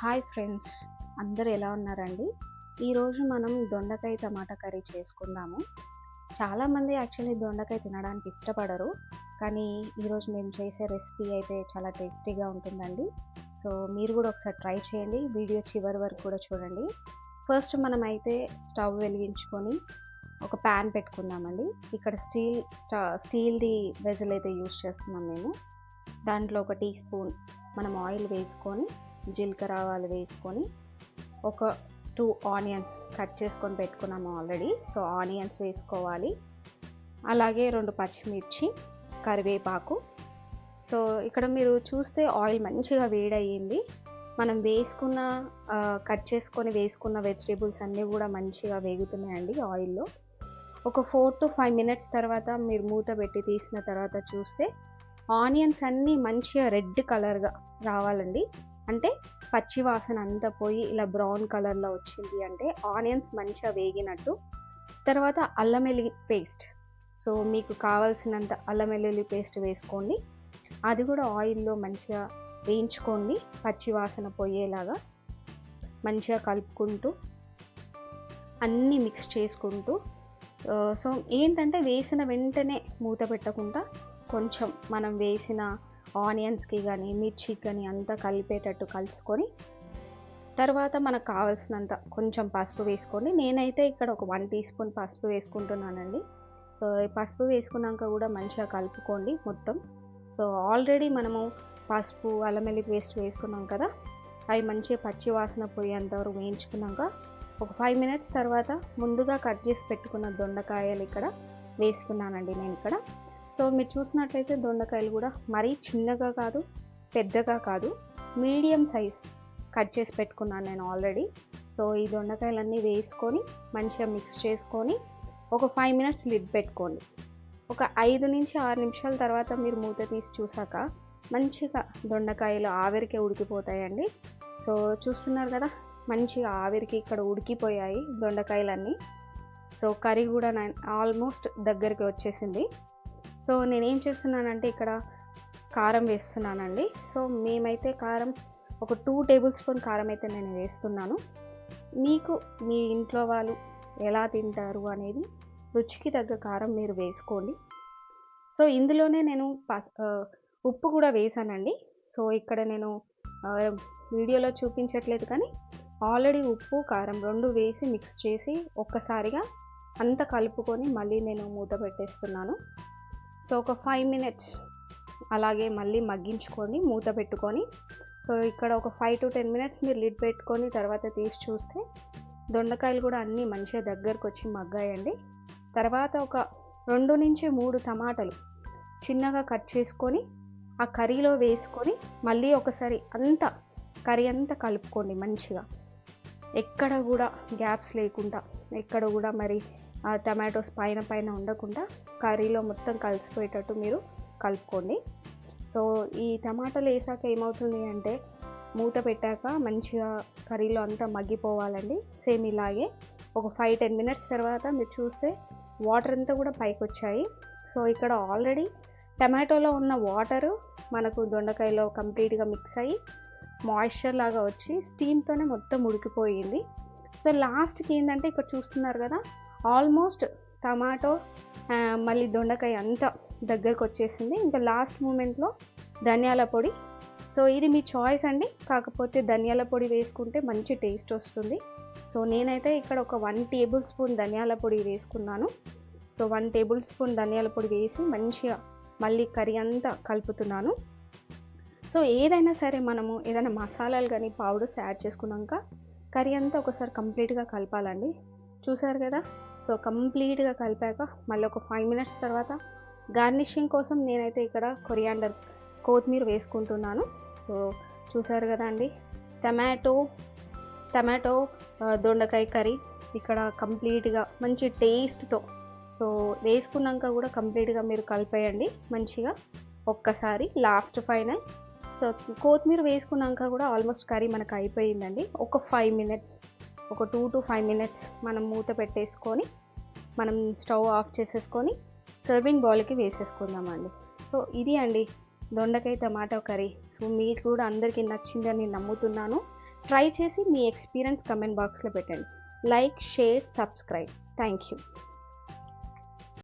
Hi friends అందరు ఎలా ఉన్నారండి? ఈరోజు మనం దొండకాయ టమాటా కర్రీ చేసుకుందాము. చాలామంది యాక్చువల్లీ దొండకాయ తినడానికి ఇష్టపడరు కానీ ఈరోజు మేము చేసే రెసిపీ అయితే చాలా టేస్టీగా ఉంటుందండి. సో మీరు కూడా ఒకసారి ట్రై చేయండి వీడియో చివరి వరకు కూడా చూడండి. ఫస్ట్ మనం అయితే స్టవ్ వెలిగించుకొని ఒక ప్యాన్ పెట్టుకుందామండి. ఇక్కడ స్టీల్ స్టా స్టీల్ది వెజల్ అయితే యూజ్ చేస్తున్నాం మేము. దాంట్లో ఒక టీ స్పూన్ మనం ఆయిల్ వేసుకొని జీలకర్ర ఆవాలు వేసుకొని ఒక టూ ఆనియన్స్ కట్ చేసుకొని పెట్టుకున్నాము ఆల్రెడీ. సో ఆనియన్స్ వేసుకోవాలి. అలాగే రెండు పచ్చిమిర్చి కరివేపాకు. సో ఇక్కడ మీరు చూస్తే ఆయిల్ మంచిగా వేడయ్యింది. మనం వేసుకున్న కట్ చేసుకొని వేసుకున్న వెజిటేబుల్స్ అన్నీ కూడా మంచిగా వేగుతున్నాయండి ఆయిల్లో. ఒక ఫోర్ టు ఫైవ్ మినిట్స్ తర్వాత మీరు మూత పెట్టి తీసిన తర్వాత చూస్తే ఆనియన్స్ అన్నీ మంచిగా రెడ్ కలర్గా రావాలండి. అంటే పచ్చి వాసన అంతా పోయి ఇలా బ్రౌన్ కలర్లో వచ్చింది అంటే ఆనియన్స్ మంచిగా వేగినట్టు. తర్వాత అల్లం వెల్లుల్లి పేస్ట్. సో మీకు కావాల్సినంత అల్లం వెల్లుల్లి పేస్ట్ వేసుకోండి. అది కూడా ఆయిల్లో మంచిగా వేయించుకోండి పచ్చి వాసన పోయేలాగా. మంచిగా కలుపుకుంటూ అన్నీ మిక్స్ చేసుకుంటూ. సో ఏంటంటే వేసిన వెంటనే మూత పెట్టకుండా కొంచెం మనం వేసిన ఆనియన్స్కి కానీ మిర్చికి కానీ అంతా కలిపేటట్టు కలుసుకొని తర్వాత మనకు కావాల్సినంత కొంచెం పసుపు వేసుకోండి. నేనైతే ఇక్కడ ఒక వన్ టీ స్పూన్ పసుపు వేసుకుంటున్నానండి. సో పసుపు వేసుకున్నాక కూడా మంచిగా కలుపుకోండి మొత్తం. సో ఆల్రెడీ మనము పసుపు అల్లం పేస్ట్ వేసుకున్నాం కదా అవి మంచిగా పచ్చి వాసన పోయేంతవరకు వేయించుకున్నాక ఒక ఫైవ్ మినిట్స్ తర్వాత ముందుగా కట్ చేసి పెట్టుకున్న దొండకాయలు ఇక్కడ వేస్తున్నానండి నేను ఇక్కడ. సో మీరు చూసినట్లయితే దొండకాయలు కూడా మరీ చిన్నగా కాదు పెద్దగా కాదు మీడియం సైజ్ కట్ చేసి పెట్టుకున్నాను నేను ఆల్రెడీ. సో ఈ దొండకాయలన్నీ వేసుకొని మంచిగా మిక్స్ చేసుకొని ఒక ఫైవ్ మినిట్స్ లిడ్ పెట్టుకోండి. ఒక ఐదు నుంచి ఆరు నిమిషాల తర్వాత మీరు మూత తీసి చూసాక మంచిగా దొండకాయలు ఆవిరికే ఉడికిపోతాయండి. సో చూస్తున్నారు కదా మంచిగా ఆవిరికి ఇక్కడ ఉడికిపోయాయి దొండకాయలన్నీ. సో కర్రీ కూడా ఆల్మోస్ట్ దగ్గరికి వచ్చేసింది. సో నేనేం చేస్తున్నానంటే ఇక్కడ కారం వేస్తున్నానండి. సో మేమైతే కారం ఒక టూ టేబుల్ స్పూన్ కారం అయితే నేను వేస్తున్నాను. మీకు మీ ఇంట్లో వాళ్ళు ఎలా తింటారు అనేది రుచికి తగ్గ కారం మీరు వేసుకోండి. సో ఇందులోనే నేను పస్ ఉప్పు కూడా వేసానండి. సో ఇక్కడ నేను వీడియోలో చూపించట్లేదు కానీ ఆల్రెడీ ఉప్పు కారం రెండు వేసి మిక్స్ చేసి ఒక్కసారిగా అంత కలుపుకొని మళ్ళీ నేను మూత పెట్టేస్తున్నాను. సో ఒక ఫైవ్ మినిట్స్ అలాగే మళ్ళీ మగ్గించుకొని మూత పెట్టుకొని సో ఇక్కడ ఒక ఫైవ్ టు టెన్ మినిట్స్ మీరు లిడ్ పెట్టుకొని తర్వాత తీసి చూస్తే దొండకాయలు కూడా అన్నీ మంచిగా దగ్గరకు వచ్చి మగ్గాయండి. తర్వాత ఒక రెండు నుంచి మూడు టమాటాలు చిన్నగా కట్ చేసుకొని ఆ కర్రీలో వేసుకొని మళ్ళీ ఒకసారి అంతా కర్రీ అంతా కలుపుకోండి మంచిగా. ఎక్కడ కూడా గ్యాప్స్ లేకుండా ఎక్కడ కూడా మరి టమాటోస్ పైన పైన ఉండకుండా కర్రీలో మొత్తం కలిసిపోయేటట్టు మీరు కలుపుకోండి. సో ఈ టమాటాలు వేసాక ఏమవుతుంది అంటే మూత పెట్టాక మంచిగా కర్రీలో అంతా మగ్గిపోవాలండి. సేమ్ ఇలాగే ఒక ఫైవ్ టెన్ మినిట్స్ తర్వాత మీరు చూస్తే వాటర్ అంతా కూడా పైకి వచ్చాయి. సో ఇక్కడ ఆల్రెడీ టమాటోలో ఉన్న వాటరు మనకు దొండకాయలో కంప్లీట్గా మిక్స్ అయ్యి మాయిశ్చర్ లాగా వచ్చి స్టీమ్తోనే మొత్తం ఉడికిపోయింది. సో లాస్ట్కి ఏంటంటే ఇక్కడ చూస్తున్నారు కదా ఆల్మోస్ట్ టమాటో మళ్ళీ దొండకాయ అంతా దగ్గరకు వచ్చేసింది. ఇంకా లాస్ట్ మూమెంట్లో ధనియాల పొడి. సో ఇది మీ చాయిస్ అండి. కాకపోతే ధనియాల పొడి వేసుకుంటే మంచి టేస్ట్ వస్తుంది. సో నేనైతే ఇక్కడ ఒక వన్ టేబుల్ స్పూన్ ధనియాల పొడి వేసుకున్నాను. సో వన్ టేబుల్ స్పూన్ ధనియాల పొడి వేసి మంచిగా మళ్ళీ కర్రీ అంతా కలుపుతున్నాను. సో ఏదైనా సరే మనము ఏదైనా మసాలాలు కానీ పౌడర్స్ యాడ్ చేసుకున్నాక కర్రీ అంతా ఒకసారి కంప్లీట్గా కలపాలండి. చూసారు కదా? సో కంప్లీట్గా కలిపాక మళ్ళీ ఒక ఫైవ్ మినిట్స్ తర్వాత గార్నిషింగ్ కోసం నేనైతే ఇక్కడ కొరియాండర్ కొత్తిమీర వేసుకుంటున్నాను. సో చూసారు కదా అండి? టమాటో టమాటో దొండకాయ కర్రీ ఇక్కడ కంప్లీట్గా మంచి టేస్ట్తో. సో వేసుకున్నాక కూడా కంప్లీట్గా మీరు కలిపేయండి మంచిగా ఒక్కసారి లాస్ట్ ఫైనల్. సో కొత్తిమీర వేసుకున్నాక కూడా ఆల్మోస్ట్ కర్రీ మనకు అయిపోయిందండి. ఒక ఫైవ్ మినిట్స్. ఒక టూ టు ఫైవ్ మినిట్స్ మనం మూత పెట్టేసుకొని మనం స్టవ్ ఆఫ్ చేసేసుకొని సర్వింగ్ బౌల్కి వేసేసుకుందామండి. సో ఇది అండి దొండకాయ టమాటో కర్రీ. సో మీకు కూడా అందరికీ నచ్చిందని నమ్ముతున్నాను. ట్రై చేసి మీ ఎక్స్పీరియన్స్ కమెంట్ బాక్స్లో పెట్టండి. Like share subscribe. Thank you.